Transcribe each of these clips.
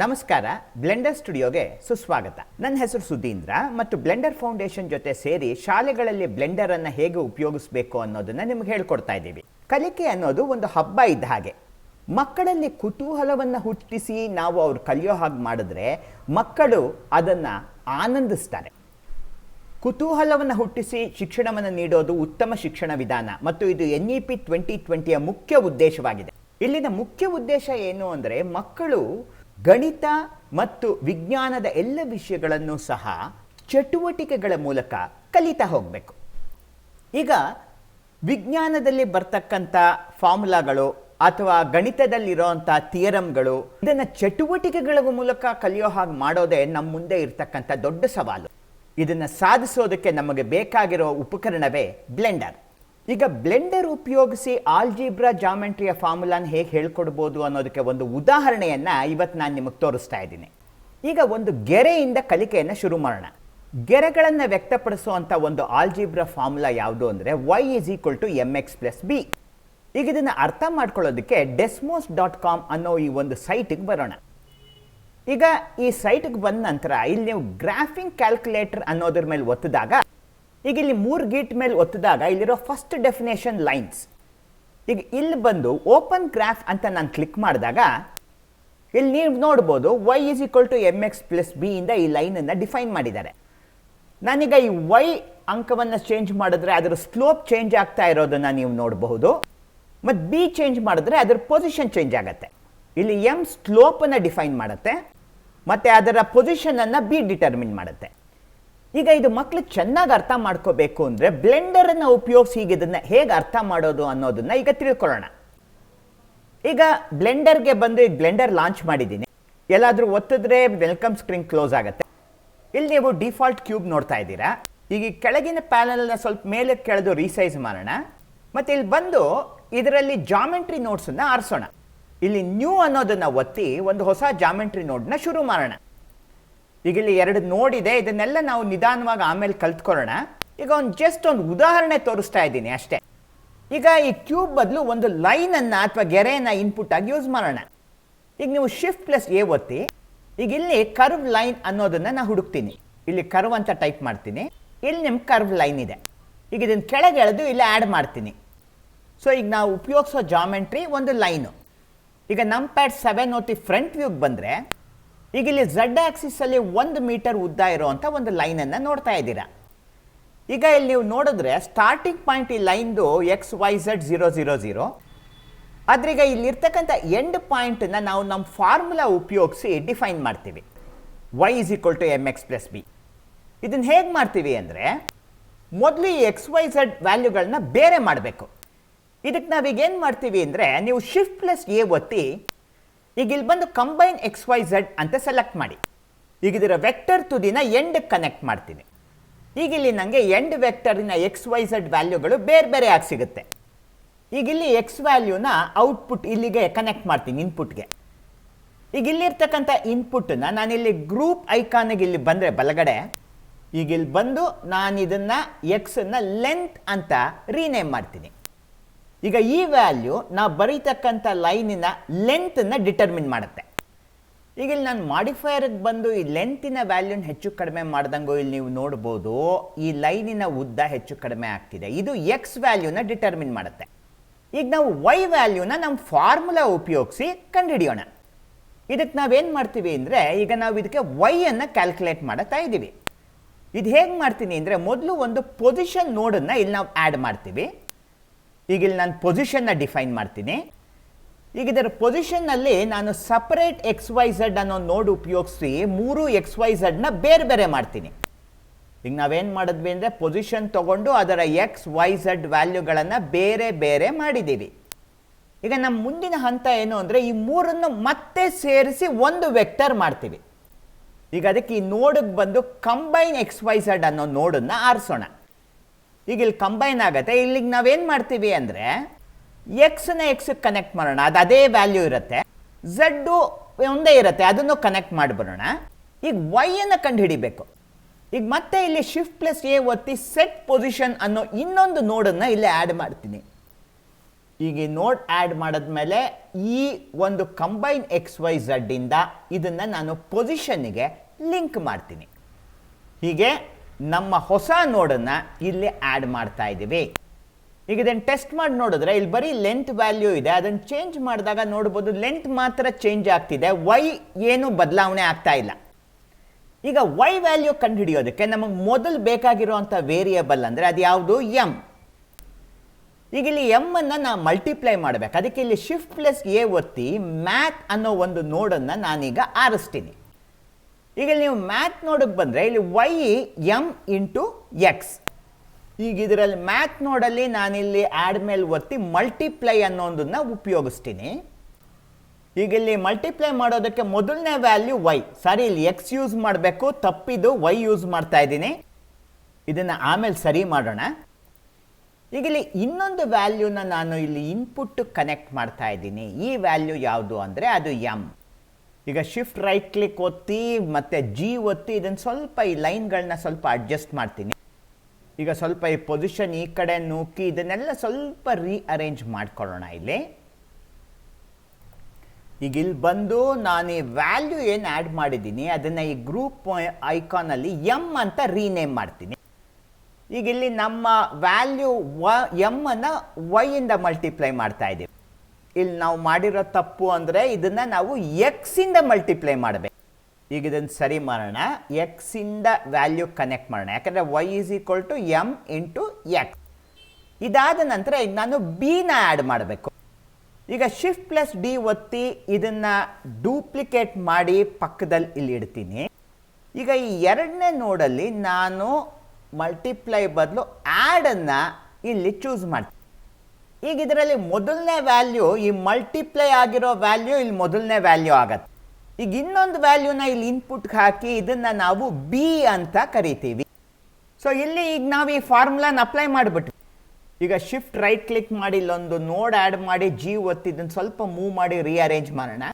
ನಮಸ್ಕಾರ ಬ್ಲೆಂಡರ್ ಸ್ಟುಡಿಯೋಗೆ ಸುಸ್ವಾಗತ. ನನ್ನ ಹೆಸರು ಸುಧೀಂದ್ರ ಮತ್ತು ಬ್ಲೆಂಡರ್ ಫೌಂಡೇಶನ್ ಜೊತೆ ಸೇರಿ ಶಾಲೆಗಳಲ್ಲಿ ಬ್ಲೆಂಡರ್ ಅನ್ನು ಹೇಗೆ ಉಪಯೋಗಿಸಬೇಕು ಅನ್ನೋದನ್ನ ನಿಮ್ಗೆ ಹೇಳ್ಕೊಡ್ತಾ ಇದ್ದೀವಿ. ಕಲಿಕೆ ಅನ್ನೋದು ಒಂದು ಹಬ್ಬ ಇದ್ದ ಹಾಗೆ. ಮಕ್ಕಳಲ್ಲಿ ಕುತೂಹಲವನ್ನು ಹುಟ್ಟಿಸಿ ನಾವು ಅವ್ರು ಕಲಿಯೋ ಹಾಗೆ ಮಾಡಿದ್ರೆ ಮಕ್ಕಳು ಅದನ್ನ ಆನಂದಿಸ್ತಾರೆ. ಕುತೂಹಲವನ್ನು ಹುಟ್ಟಿಸಿ ಶಿಕ್ಷಣವನ್ನು ನೀಡೋದು ಉತ್ತಮ ಶಿಕ್ಷಣ ವಿಧಾನ ಮತ್ತು ಇದು ಎನ್ ಇ ಪಿ ಟ್ವೆಂಟಿ ಟ್ವೆಂಟಿಯ ಮುಖ್ಯ ಉದ್ದೇಶವಾಗಿದೆ. ಇಲ್ಲಿನ ಮುಖ್ಯ ಉದ್ದೇಶ ಏನು ಅಂದರೆ ಮಕ್ಕಳು ಗಣಿತ ಮತ್ತು ವಿಜ್ಞಾನದ ಎಲ್ಲ ವಿಷಯಗಳನ್ನು ಸಹ ಚಟುವಟಿಕೆಗಳ ಮೂಲಕ ಕಲಿತಾ ಹೋಗಬೇಕು. ಈಗ ವಿಜ್ಞಾನದಲ್ಲಿ ಬರ್ತಕ್ಕಂಥ ಫಾರ್ಮುಲಾಗಳು ಅಥವಾ ಗಣಿತದಲ್ಲಿರೋಂಥ ಥಿಯರಮ್ಗಳು ಇದನ್ನು ಚಟುವಟಿಕೆಗಳ ಮೂಲಕ ಕಲಿಯೋ ಹಾಗೆ ಮಾಡೋದೇ ನಮ್ಮ ಮುಂದೆ ಇರ್ತಕ್ಕಂಥ ದೊಡ್ಡ ಸವಾಲು. ಇದನ್ನು ಸಾಧಿಸೋದಕ್ಕೆ ನಮಗೆ ಬೇಕಾಗಿರೋ ಉಪಕರಣವೇ ಬ್ಲೆಂಡರ್. ಈಗ ಬ್ಲೆಂಡರ್ ಉಪಯೋಗಿಸಿ ಆಲ್ಜಿಬ್ರಾ ಜಾಮೆಂಟ್ರಿಯ ಫಾರ್ಮುಲಾನ ಹೇಗೆ ಹೇಳ್ಕೊಡ್ಬೋದು ಅನ್ನೋದಕ್ಕೆ ಒಂದು ಉದಾಹರಣೆಯನ್ನ ಇವತ್ತು ನಾನು ನಿಮಗೆ ತೋರಿಸ್ತಾ ಇದ್ದೀನಿ. ಈಗ ಒಂದು ಗೆರೆಯಿಂದ ಕಲಿಕೆಯನ್ನು ಶುರು ಮಾಡೋಣ. ಗೆರೆಗಳನ್ನು ವ್ಯಕ್ತಪಡಿಸುವಂಥ ಒಂದು ಆಲ್ಜಿಬ್ರಾ ಫಾರ್ಮುಲಾ ಯಾವುದು ಅಂದರೆ y is equal to m x plus b ಈಗ ಇದನ್ನು ಅರ್ಥ ಮಾಡ್ಕೊಳ್ಳೋದಕ್ಕೆ ಡೆಸ್ಮೋಸ್ ಡಾಟ್ ಕಾಮ್ ಅನ್ನೋ ಈ ಒಂದು ಸೈಟಿಗೆ ಬರೋಣ. ಈಗ ಈ ಸೈಟ್ಗೆ ಬಂದ ನಂತರ ಇಲ್ಲಿ ನೀವು ಗ್ರಾಫಿಂಗ್ ಕ್ಯಾಲ್ಕುಲೇಟರ್ ಅನ್ನೋದ್ರ ಮೇಲೆ ಒತ್ತಿದಾಗ ಈಗ ಇಲ್ಲಿ ಮೂರು ಗೇಟ್ ಮೇಲೆ ಒತ್ತಿದಾಗ ಇಲ್ಲಿರೋ ಫಸ್ಟ್ ಡೆಫಿನೇಷನ್ ಲೈನ್ಸ್ ಈಗ ಇಲ್ಲಿ ಬಂದು ಓಪನ್ ಗ್ರಾಫ್ ಅಂತ ನಾನು ಕ್ಲಿಕ್ ಮಾಡಿದಾಗ ಇಲ್ಲಿ ನೀವು ನೋಡ್ಬೋದು y is equal to m x plus b ಇಂದ ಈ ಲೈನನ್ನು ಡಿಫೈನ್ ಮಾಡಿದ್ದಾರೆ. ನಾನೀಗ ಈ ವೈ ಅಂಕವನ್ನು ಚೇಂಜ್ ಮಾಡಿದ್ರೆ ಅದರ ಸ್ಲೋಪ್ ಚೇಂಜ್ ಆಗ್ತಾ ಇರೋದನ್ನು ನೀವು ನೋಡಬಹುದು. ಮತ್ತು ಬಿ ಚೇಂಜ್ ಮಾಡಿದ್ರೆ ಅದರ ಪೊಸಿಷನ್ ಚೇಂಜ್ ಆಗುತ್ತೆ. ಇಲ್ಲಿ ಎಂ ಸ್ಲೋಪನ್ನು ಡಿಫೈನ್ ಮಾಡುತ್ತೆ. ಮತ್ತು ಅದರ ಪೊಸಿಷನನ್ನು ಬಿ ಡಿಟರ್ಮಿನ್ ಮಾಡುತ್ತೆ. ಈಗ ಇದು ಮಕ್ಕಳು ಚೆನ್ನಾಗಿ ಅರ್ಥ ಮಾಡ್ಕೋಬೇಕು ಅಂದರೆ ಬ್ಲೆಂಡರನ್ನು ಉಪಯೋಗಿಸಿ ಈಗ ಇದನ್ನು ಹೇಗೆ ಅರ್ಥ ಮಾಡೋದು ಅನ್ನೋದನ್ನ ಈಗ ತಿಳ್ಕೊಳ್ಳೋಣ. ಈಗ ಬ್ಲೆಂಡರ್ಗೆ ಬಂದು ಈಗ ಬ್ಲೆಂಡರ್ ಲಾಂಚ್ ಮಾಡಿದ್ದೀನಿ. ಎಲ್ಲಾದರೂ ಒತ್ತಿದ್ರೆ ವೆಲ್ಕಮ್ ಸ್ಕ್ರೀನ್ ಕ್ಲೋಸ್ ಆಗುತ್ತೆ. ಇಲ್ಲಿ ನೀವು ಡಿಫಾಲ್ಟ್ ಕ್ಯೂಬ್ ನೋಡ್ತಾ ಇದ್ದೀರಾ. ಈಗ ಕೆಳಗಿನ ಪ್ಯಾನಲ್ನ ಸ್ವಲ್ಪ ಮೇಲೆ ಕೆಳದು ರೀಸೈಸ್ ಮಾಡೋಣ. ಮತ್ತು ಇಲ್ಲಿ ಬಂದು ಇದರಲ್ಲಿ ಜಾಮೆಂಟ್ರಿ ನೋಟ್ಸನ್ನು ಆರಿಸೋಣ. ಇಲ್ಲಿ ನ್ಯೂ ಅನ್ನೋದನ್ನ ಒತ್ತಿ ಒಂದು ಹೊಸ ಜಾಮೆಂಟ್ರಿ ನೋಡ್ನ ಶುರು ಮಾಡೋಣ. ಈಗ ಇಲ್ಲಿ ಎರಡು ನೋಡಿದೆ. ಇದೆ ಇದನ್ನೆಲ್ಲ ನಾವು ನಿಧಾನವಾಗಿ ಆಮೇಲೆ ಕಲ್ತ್ಕೊಳ್ಳೋಣ. ಈಗ ಒಂದು ಜಸ್ಟ್ ಒಂದು ಉದಾಹರಣೆ ತೋರಿಸ್ತಾ ಇದ್ದೀನಿ ಅಷ್ಟೇ. ಈಗ ಈ ಕ್ಯೂಬ್ ಬದಲು ಒಂದು ಲೈನನ್ನು ಅಥವಾ ಗೆರೆಯನ್ನು ಇನ್ಪುಟ್ ಆಗಿ ಯೂಸ್ ಮಾಡೋಣ. ಈಗ ನೀವು ಶಿಫ್ಟ್ ಪ್ಲಸ್ ಎ ಒತ್ತಿ. ಈಗ ಇಲ್ಲಿ ಕರ್ವ್ ಲೈನ್ ಅನ್ನೋದನ್ನು ನಾನು ಹುಡುಕ್ತೀನಿ. ಇಲ್ಲಿ ಕರ್ವ್ ಅಂತ ಟೈಪ್ ಮಾಡ್ತೀನಿ. ಇಲ್ಲಿ ನಿಮ್ಮ ಕರ್ವ್ ಲೈನ್ ಇದೆ. ಈಗ ಇದನ್ನು ಕೆಳಗೆ ಎಳೆದು ಇಲ್ಲಿ ಆ್ಯಡ್ ಮಾಡ್ತೀನಿ. ಸೊ ಈಗ ನಾವು ಉಪಯೋಗಿಸೋ ಜಾಮೆಂಟ್ರಿ ಒಂದು ಲೈನು ಈಗ ನಮ್ಮ ಪ್ಯಾಡ್ ಸೆವೆನ್ ಓತಿ ಫ್ರಂಟ್ ವ್ಯೂಗೆ ಬಂದರೆ ಈಗ ಇಲ್ಲಿ ಝಡ್ ಆಕ್ಸಿಸಲ್ಲಿ ಒಂದು ಮೀಟರ್ ಉದ್ದ ಇರುವಂಥ ಒಂದು ಲೈನನ್ನು ನೋಡ್ತಾ ಇದ್ದೀರಾ. ಈಗ ಇಲ್ಲಿ ನೀವು ನೋಡಿದ್ರೆ ಸ್ಟಾರ್ಟಿಂಗ್ ಪಾಯಿಂಟ್ ಈ ಲೈನ್ದು x y z zero zero zero ಆದ್ರೆ ಈಗ ಇಲ್ಲಿರ್ತಕ್ಕಂಥ ಎಂಡ್ ಪಾಯಿಂಟನ್ನು ನಾವು ನಮ್ಮ ಫಾರ್ಮುಲಾ ಉಪಯೋಗಿಸಿ ಡಿಫೈನ್ ಮಾಡ್ತೀವಿ. Y is equal to m x plus b ಇದನ್ನು ಹೇಗೆ ಮಾಡ್ತೀವಿ ಅಂದರೆ ಮೊದಲು ಈ ಎಕ್ಸ್ ವೈ ಝಡ್ ವ್ಯಾಲ್ಯೂಗಳನ್ನ ಬೇರೆ ಮಾಡಬೇಕು. ಇದಕ್ಕೆ ನಾವೀಗ ಏನು ಮಾಡ್ತೀವಿ ಅಂದರೆ ನೀವು ಶಿಫ್ಟ್ ಪ್ಲಸ್ ಎ ಒತ್ತಿ ಈಗ ಇಲ್ಲಿ ಬಂದು ಕಂಬೈನ್ ಎಕ್ಸ್ ವೈ ಝಡ್ ಅಂತ ಸೆಲೆಕ್ಟ್ ಮಾಡಿ. ಈಗ ಇದರ ವೆಕ್ಟರ್ ತುದಿನ ಎಂಡ್ ಕನೆಕ್ಟ್ ಮಾಡ್ತೀನಿ. ಈಗ ಇಲ್ಲಿ ನನಗೆ ಎಂಡ್ ವೆಕ್ಟರಿನ ಎಕ್ಸ್ ವೈ ಝಡ್ ವ್ಯಾಲ್ಯೂಗಳು ಬೇರೆ ಬೇರೆ ಆಗಿ ಸಿಗುತ್ತೆ. ಈಗ ಇಲ್ಲಿ ಎಕ್ಸ್ ವ್ಯಾಲ್ಯೂನ ಔಟ್ಪುಟ್ ಇಲ್ಲಿಗೆ ಕನೆಕ್ಟ್ ಮಾಡ್ತೀನಿ ಇನ್ಪುಟ್ಗೆ ಈಗ ಇಲ್ಲಿರ್ತಕ್ಕಂಥ ಇನ್ಪುಟ್ನ ನಾನಿಲ್ಲಿ ಗ್ರೂಪ್ ಐಕಾನಿಗೆ ಇಲ್ಲಿ ಬಂದರೆ ಬಲಗಡೆ, ಈಗ ಇಲ್ಲಿ ಬಂದು ನಾನು ಇದನ್ನು ಎಕ್ಸನ್ನು ಲೆಂತ್ ಅಂತ ರೀನೇಮ್ ಮಾಡ್ತೀನಿ. ಈಗ ಈ ವ್ಯಾಲ್ಯೂ ನಾವು ಬರೀತಕ್ಕಂಥ ಲೈನಿನ ಲೆಂತನ್ನ ಡಿಟರ್ಮಿನ್ ಮಾಡುತ್ತೆ. ಈಗ ಇಲ್ಲಿ ನಾನು ಮಾಡಿಫೈಯರ್ಗೆ ಬಂದು ಈ ಲೆಂತಿನ ವ್ಯಾಲ್ಯೂನ ಹೆಚ್ಚು ಕಡಿಮೆ ಮಾಡ್ದಂಗೂ ಇಲ್ಲಿ ನೀವು ನೋಡ್ಬೋದು, ಈ ಲೈನಿನ ಉದ್ದ ಹೆಚ್ಚು ಕಡಿಮೆ ಆಗ್ತಿದೆ. ಇದು ಎಕ್ಸ್ ವ್ಯಾಲ್ಯೂನ ಡಿಟರ್ಮಿನ್ ಮಾಡುತ್ತೆ. ಈಗ ನಾವು ವೈ ವ್ಯಾಲ್ಯೂನ ನಮ್ಮ ಫಾರ್ಮುಲಾ ಉಪಯೋಗಿಸಿ ಕಂಡುಹಿಡಿಯೋಣ. ಇದಕ್ಕೆ ನಾವೇನು ಮಾಡ್ತೀವಿ ಅಂದರೆ, ಈಗ ನಾವು ಇದಕ್ಕೆ ವೈ ಅನ್ನು ಕ್ಯಾಲ್ಕುಲೇಟ್ ಮಾಡುತ್ತಾ ಇದ್ದೀವಿ. ಇದು ಹೇಗೆ ಮಾಡ್ತೀನಿ ಅಂದರೆ, ಮೊದಲು ಒಂದು ಪೊಸಿಷನ್ ನೋಡನ್ನು ಇಲ್ಲಿ ನಾವು ಆ್ಯಡ್ ಮಾಡ್ತೀವಿ. ಈಗ ಇಲ್ಲಿ ನಾನು ಪೊಸಿಷನ್ನ ಡಿಫೈನ್ ಮಾಡ್ತೀನಿ. ಈಗ ಇದರ ಪೊಸಿಷನ್ನಲ್ಲಿ ನಾನು ಸಪ್ರೇಟ್ ಎಕ್ಸ್ ವೈ ಝಡ್ ಅನ್ನೋ ನೋಡ್ ಉಪಯೋಗಿಸಿ ಮೂರು ಎಕ್ಸ್ ವೈ ಝಡ್ನ ಬೇರೆ ಬೇರೆ ಮಾಡ್ತೀನಿ. ಈಗ ನಾವೇನು ಮಾಡಿದ್ವಿ ಅಂದರೆ ಪೊಸಿಷನ್ ತಗೊಂಡು ಅದರ ಎಕ್ಸ್ ವೈ ಝಡ್ ವ್ಯಾಲ್ಯೂಗಳನ್ನು ಬೇರೆ ಬೇರೆ ಮಾಡಿದ್ದೀವಿ ಈಗ ನಮ್ಮ ಮುಂದಿನ ಹಂತ ಏನು ಅಂದರೆ ಈ ಮೂರನ್ನು ಮತ್ತೆ ಸೇರಿಸಿ ಒಂದು ವೆಕ್ಟರ್ ಮಾಡ್ತೀವಿ. ಈಗ ಅದಕ್ಕೆ ಈ ನೋಡಿಗೆ ಬಂದು ಕಂಬೈನ್ ಎಕ್ಸ್ ವೈ ಝಡ್ ಅನ್ನೋ ನೋಡನ್ನು ಆರಿಸೋಣ. ಈಗ ಇಲ್ಲಿ ಕಂಬೈನ್ ಆಗುತ್ತೆ. ಇಲ್ಲಿಗೆ ನಾವೇನು ಮಾಡ್ತೀವಿ ಅಂದರೆ ಎಕ್ಸ್ನ ಎಕ್ಸಿಗೆ ಕನೆಕ್ಟ್ ಮಾಡೋಣ. ಅದು ಅದೇ ವ್ಯಾಲ್ಯೂ ಇರುತ್ತೆ. ಝಡ್ಡು ಒಂದೇ ಇರುತ್ತೆ. ಅದನ್ನು ಕನೆಕ್ಟ್ ಮಾಡಿಬಿಡೋಣ. ಈಗ ವೈಯನ್ನು ಕಂಡು ಹಿಡಿಬೇಕು ಈಗ ಮತ್ತೆ ಇಲ್ಲಿ ಶಿಫ್ಟ್ ಪ್ಲಸ್ ಎ ಒತ್ತಿ ಸೆಟ್ ಪೊಸಿಷನ್ ಅನ್ನೋ ಇನ್ನೊಂದು ನೋಡನ್ನು ಇಲ್ಲಿ ಆ್ಯಡ್ ಮಾಡ್ತೀನಿ. ಈಗ ಈ ನೋಡ್ ಆ್ಯಡ್ ಮಾಡಿದ್ಮೇಲೆ ಈ ಒಂದು ಕಂಬೈನ್ ಎಕ್ಸ್ ವೈ ಝಡ್ಡಿಂದ ಇಂದ ಇದನ್ನು ನಾನು ಪೊಸಿಷನ್ನಿಗೆ ಲಿಂಕ್ ಮಾಡ್ತೀನಿ. ಹೀಗೆ ನಮ್ಮ ಹೊಸ ನೋಡನ್ನು ಇಲ್ಲಿ ಆ್ಯಡ್ ಮಾಡ್ತಾ ಇದ್ದೀವಿ. ಈಗ ಇದನ್ನು ಟೆಸ್ಟ್ ಮಾಡಿ ನೋಡಿದ್ರೆ ಇಲ್ಲಿ ಬರೀ ಲೆಂತ್ ವ್ಯಾಲ್ಯೂ ಇದೆ. ಅದನ್ನು ಚೇಂಜ್ ಮಾಡಿದಾಗ ನೋಡ್ಬೋದು ಲೆಂತ್ ಮಾತ್ರ ಚೇಂಜ್ ಆಗ್ತಿದೆ. ವೈ ಏನು ಬದಲಾವಣೆ ಆಗ್ತಾ ಇಲ್ಲ. ಈಗ ವೈ ವ್ಯಾಲ್ಯೂ ಕಂಡುಹಿಡಿಯೋದಕ್ಕೆ ನಮಗೆ ಮೊದಲು ಬೇಕಾಗಿರುವಂಥ ವೇರಿಯಬಲ್ ಅಂದರೆ ಅದು ಯಾವುದು? ಎಂ ಈಗ ಇಲ್ಲಿ ಎಮ್ಮನ್ನು ನಾ ಮಲ್ಟಿಪ್ಲೈ ಮಾಡಬೇಕು. ಅದಕ್ಕೆ ಇಲ್ಲಿ ಶಿಫ್ಟ್ ಪ್ಲಸ್ ಎ ಒತ್ತಿ ಮ್ಯಾಥ್ ಅನ್ನೋ ಒಂದು ನೋಡನ್ನು ನಾನೀಗ ಆರಿಸ್ತೀನಿ. ಈಗ ಇಲ್ಲಿ ನೀವು ಮ್ಯಾಥ್ ನೋಡಕ್ಕೆ ಬಂದರೆ ಇಲ್ಲಿ ವೈ ಎಂ ಇಂಟು ಎಕ್ಸ್ ಈಗ ಇದರಲ್ಲಿ ಮ್ಯಾಥ್ ನೋಡಲ್ಲಿ ನಾನಿಲ್ಲಿ ಆ್ಯಡ್ ಮೇಲೆ ಒತ್ತಿ ಮಲ್ಟಿಪ್ಲೈ ಅನ್ನೋದನ್ನ ಉಪಯೋಗಿಸ್ತೀನಿ. ಈಗ ಇಲ್ಲಿ ಮಲ್ಟಿಪ್ಲೈ ಮಾಡೋದಕ್ಕೆ ಮೊದಲನೇ ವ್ಯಾಲ್ಯೂ ವೈ ಸಾರಿ, ಇಲ್ಲಿ ಎಕ್ಸ್ ಯೂಸ್ ಮಾಡಬೇಕು ತಪ್ಪಿದು ವೈ ಯೂಸ್ ಮಾಡ್ತಾ ಇದ್ದೀನಿ. ಇದನ್ನು ಆಮೇಲೆ ಸರಿ ಮಾಡೋಣ. ಈಗ ಇಲ್ಲಿ ಇನ್ನೊಂದು ವ್ಯಾಲ್ಯೂನ ನಾನು ಇಲ್ಲಿ ಇನ್ಪುಟ್ ಕನೆಕ್ಟ್ ಮಾಡ್ತಾ ಇದ್ದೀನಿ. ಈ ವ್ಯಾಲ್ಯೂ ಯಾವುದು ಅಂದರೆ ಅದು ಎಂ ಈಗ ಶಿಫ್ಟ್ ರೈಟ್ ಕ್ಲಿಕ್ ಒತ್ತಿ, ಮತ್ತು ಜಿ ಒತ್ತಿ ಇದನ್ನು ಸ್ವಲ್ಪ ಈ ಲೈನ್ಗಳನ್ನ ಸ್ವಲ್ಪ ಅಡ್ಜಸ್ಟ್ ಮಾಡ್ತೀನಿ. ಈಗ ಸ್ವಲ್ಪ ಈ ಪೊಸಿಷನ್ ಈ ಕಡೆ ನೂಕಿ ಇದನ್ನೆಲ್ಲ ಸ್ವಲ್ಪ ರೀಅರೇಂಜ್ ಮಾಡ್ಕೊಳ್ಳೋಣ ಇಲ್ಲಿ. ಈಗ ಇಲ್ಲಿ ಬಂದು ನಾನು ಈ ವ್ಯಾಲ್ಯೂ ಏನು ಆ್ಯಡ್ ಮಾಡಿದ್ದೀನಿ, ಅದನ್ನು ಈ ಗ್ರೂಪ್ ಐಕಾನಲ್ಲಿ ಎಂ ಅಂತ ರೀನೇಮ್ ಮಾಡ್ತೀನಿ. ಈಗ ಇಲ್ಲಿ ನಮ್ಮ ವ್ಯಾಲ್ಯೂ ವ ಎಂ ಅನ್ನು ವೈಯಿಂದ ಮಲ್ಟಿಪ್ಲೈ ಮಾಡ್ತಾ ಇದ್ದೀವಿ. ಇಲ್ಲಿ ನಾವು ಮಾಡಿರೋ ತಪ್ಪು ಅಂದರೆ ಇದನ್ನು ನಾವು ಎಕ್ಸಿಂದ ಮಲ್ಟಿಪ್ಲೈ ಮಾಡಬೇಕು. ಈಗ ಇದನ್ನು ಸರಿ ಮಾಡೋಣ. ಎಕ್ಸಿಂದ ವ್ಯಾಲ್ಯೂ ಕನೆಕ್ಟ್ ಮಾಡೋಣ. ಯಾಕಂದರೆ y is equal to m into x ಇದಾದ ನಂತರ ಈಗ ನಾನು ಬಿನ ಆ್ಯಡ್ ಮಾಡಬೇಕು. ಈಗ ಶಿಫ್ಟ್ ಪ್ಲಸ್ ಡಿ ಒತ್ತಿ ಇದನ್ನು ಡೂಪ್ಲಿಕೇಟ್ ಮಾಡಿ ಪಕ್ಕದಲ್ಲಿ ಇಲ್ಲಿ ಇಡ್ತೀನಿ. ಈಗ ಈ ಎರಡನೇ ನೋಡಲ್ಲಿ ನಾನು ಮಲ್ಟಿಪ್ಲೈ ಬದಲು ಆ್ಯಡನ್ನು ಇಲ್ಲಿ ಚೂಸ್ ಮಾಡ್ತೀನಿ. ಈಗ ಇದರಲ್ಲಿ ಮೊದಲನೇ ವ್ಯಾಲ್ಯೂ ಈ ಮಲ್ಟಿಪ್ಲೈ ಆಗಿರೋ ವ್ಯಾಲ್ಯೂ ಇಲ್ಲಿ ಮೊದಲನೇ ವ್ಯಾಲ್ಯೂ ಆಗತ್ತೆ. ಈಗ ಇನ್ನೊಂದು ವ್ಯಾಲ್ಯೂನ ಇಲ್ಲಿ ಇನ್ಪುಟ್ಗೆ ಹಾಕಿ ಇದನ್ನು ನಾವು ಬಿ ಅಂತ ಕರಿತೀವಿ. ಸೊ ಇಲ್ಲಿ ಈಗ ನಾವು ಈ ಫಾರ್ಮುಲಾನ ಅಪ್ಲೈ ಮಾಡಿಬಿಟ್ವಿ. ಈಗ ಶಿಫ್ಟ್ ರೈಟ್ ಕ್ಲಿಕ್ ಮಾಡಿ ಇಲ್ಲೊಂದು ನೋಡ್ ಆ್ಯಡ್ ಮಾಡಿ ಜಿ ಒತ್ತಿ ಇದನ್ನು ಸ್ವಲ್ಪ ಮೂವ್ ಮಾಡಿ ರೀಅರೇಂಜ್ ಮಾಡೋಣ.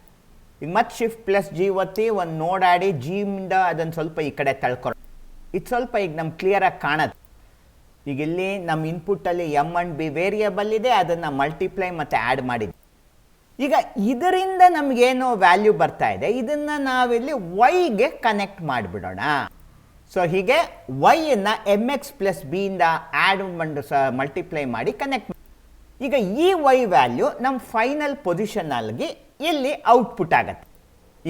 ಈಗ ಮತ್ತೆ ಶಿಫ್ಟ್ ಪ್ಲಸ್ ಜಿ ಒತ್ತಿ ಒಂದು ನೋಡ್ ಆಡಿ ಜಿಯಿಂದ ಅದನ್ನು ಸ್ವಲ್ಪ ಈ ಕಡೆ ತಳ್ಕೊಳ್ಳೋಣ ಇದು ಸ್ವಲ್ಪ ಈಗ ನಮ್ಗೆ ಕ್ಲಿಯರಾಗಿ ಕಾಣತ್ತೆ. ಈಗ ಇಲ್ಲಿ ನಮ್ಮ ಇನ್ಪುಟ್ಟಲ್ಲಿ ಎಂ ಅಂಡ್ ಬಿ ವೇರಿಯಬಲ್ ಇದೆ, ಅದನ್ನು ಮಲ್ಟಿಪ್ಲೈ ಮತ್ತು ಆ್ಯಡ್ ಮಾಡಿದ್ವಿ. ಈಗ ಇದರಿಂದ ನಮಗೇನೋ ವ್ಯಾಲ್ಯೂ ಬರ್ತಾ ಇದೆ. ಇದನ್ನು ನಾವಿಲ್ಲಿ ವೈಗೆ ಕನೆಕ್ಟ್ ಮಾಡಿಬಿಡೋಣ. ಸೊ ಹೀಗೆ ವೈಯನ್ನು ಎಂ ಎಕ್ಸ್ ಪ್ಲಸ್ ಬಿಯಿಂದ ಆ್ಯಡ್ ಮಾಡಿ ಮಲ್ಟಿಪ್ಲೈ ಮಾಡಿ ಕನೆಕ್ಟ್ ಈಗ ಈ ವೈ ವ್ಯಾಲ್ಯೂ ನಮ್ಮ ಫೈನಲ್ ಪೊಸಿಷನಲ್ಲಿ ಇಲ್ಲಿ ಔಟ್ಪುಟ್ ಆಗತ್ತೆ.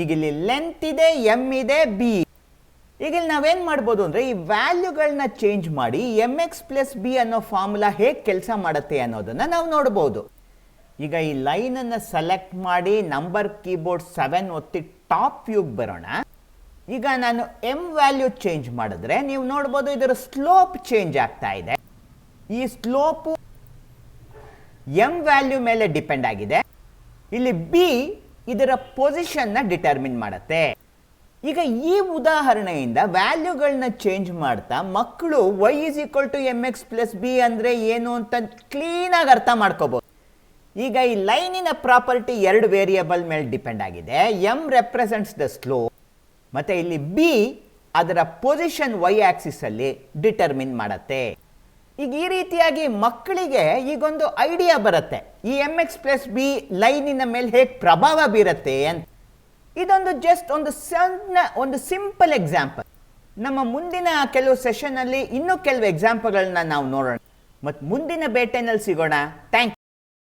ಈಗ ಇಲ್ಲಿ ಲೆಂತ್ ಇದೆ ಎಂ ಇದೆ ಬಿ ಈಗ ಇಲ್ಲಿ ನಾವೇನು ಮಾಡ್ಬೋದು ಅಂದರೆ ಈ ವ್ಯಾಲ್ಯೂಗಳನ್ನ ಚೇಂಜ್ ಮಾಡಿ ಎಂ ಎಕ್ಸ್ ಪ್ಲಸ್ ಬಿ ಅನ್ನೋ ಫಾರ್ಮುಲಾ ಹೇಗೆ ಕೆಲಸ ಮಾಡುತ್ತೆ ಅನ್ನೋದನ್ನು ನಾವು ನೋಡ್ಬೋದು. ಈಗ ಈ ಲೈನನ್ನು ಸೆಲೆಕ್ಟ್ ಮಾಡಿ ನಂಬರ್ ಕೀಬೋರ್ಡ್ ಸೆವೆನ್ ಒತ್ತಿ ಟಾಪ್ ವ್ಯೂಗೆ ಬರೋಣ. ಈಗ ನಾನು ಎಂ ವ್ಯಾಲ್ಯೂ ಚೇಂಜ್ ಮಾಡಿದ್ರೆ ನೀವು ನೋಡ್ಬೋದು ಇದರ ಸ್ಲೋಪ್ ಚೇಂಜ್ ಆಗ್ತಾ ಇದೆ. ಈ ಸ್ಲೋಪು ಎಂ ವ್ಯಾಲ್ಯೂ ಮೇಲೆ ಡಿಪೆಂಡ್ ಆಗಿದೆ. ಇಲ್ಲಿ ಬಿ ಇದರ ಪೊಸಿಷನ್ನ ಡಿಟರ್ಮಿನ್ ಮಾಡುತ್ತೆ. ಈಗ ಈ ಉದಾಹರಣೆಯಿಂದ ವ್ಯಾಲ್ಯೂಗಳನ್ನ ಚೇಂಜ್ ಮಾಡ್ತಾ ಮಕ್ಕಳು Y is equal to M X plus B ಅಂದರೆ ಏನು ಅಂತ ಕ್ಲೀನಾಗಿ ಅರ್ಥ ಮಾಡ್ಕೋಬೋದು. ಈಗ ಈ ಲೈನಿನ ಪ್ರಾಪರ್ಟಿ ಎರಡು ವೇರಿಯಬಲ್ ಮೇಲೆ ಡಿಪೆಂಡ್ ಆಗಿದೆ. ಎಂ ರೆಪ್ರೆಸೆಂಟ್ಸ್ ದ ಸ್ಲೋ ಮತ್ತು ಇಲ್ಲಿ ಬಿ ಅದರ ಪೊಸಿಷನ್ ವೈ ಆಕ್ಸಿಸಲ್ಲಿ ಡಿಟರ್ಮಿನ್ ಮಾಡತ್ತೆ. ಈಗ ಈ ರೀತಿಯಾಗಿ ಮಕ್ಕಳಿಗೆ ಈಗೊಂದು ಐಡಿಯಾ ಬರುತ್ತೆ. ಈ ಎಂ ಎಕ್ಸ್ ಪ್ಲಸ್ ಬಿ ಲೈನಿನ ಮೇಲೆ ಹೇಗೆ ಪ್ರಭಾವ ಬೀರುತ್ತೆ ಅಂತ. ಇದೊಂದು ಜಸ್ಟ್ ಒಂದು ಸಣ್ಣ, ಒಂದು ಸಿಂಪಲ್ ಎಕ್ಸಾಂಪಲ್ ನಮ್ಮ ಮುಂದಿನ ಕೆಲವು ಸೆಷನ್ನಲ್ಲಿ ಇನ್ನೂ ಕೆಲವು ಎಕ್ಸಾಂಪಲ್ಗಳನ್ನ ನಾವು ನೋಡೋಣ. ಮತ್ತು ಮುಂದಿನ ಬೇಟೆನಲ್ಲಿ ಸಿಗೋಣ. ಥ್ಯಾಂಕ್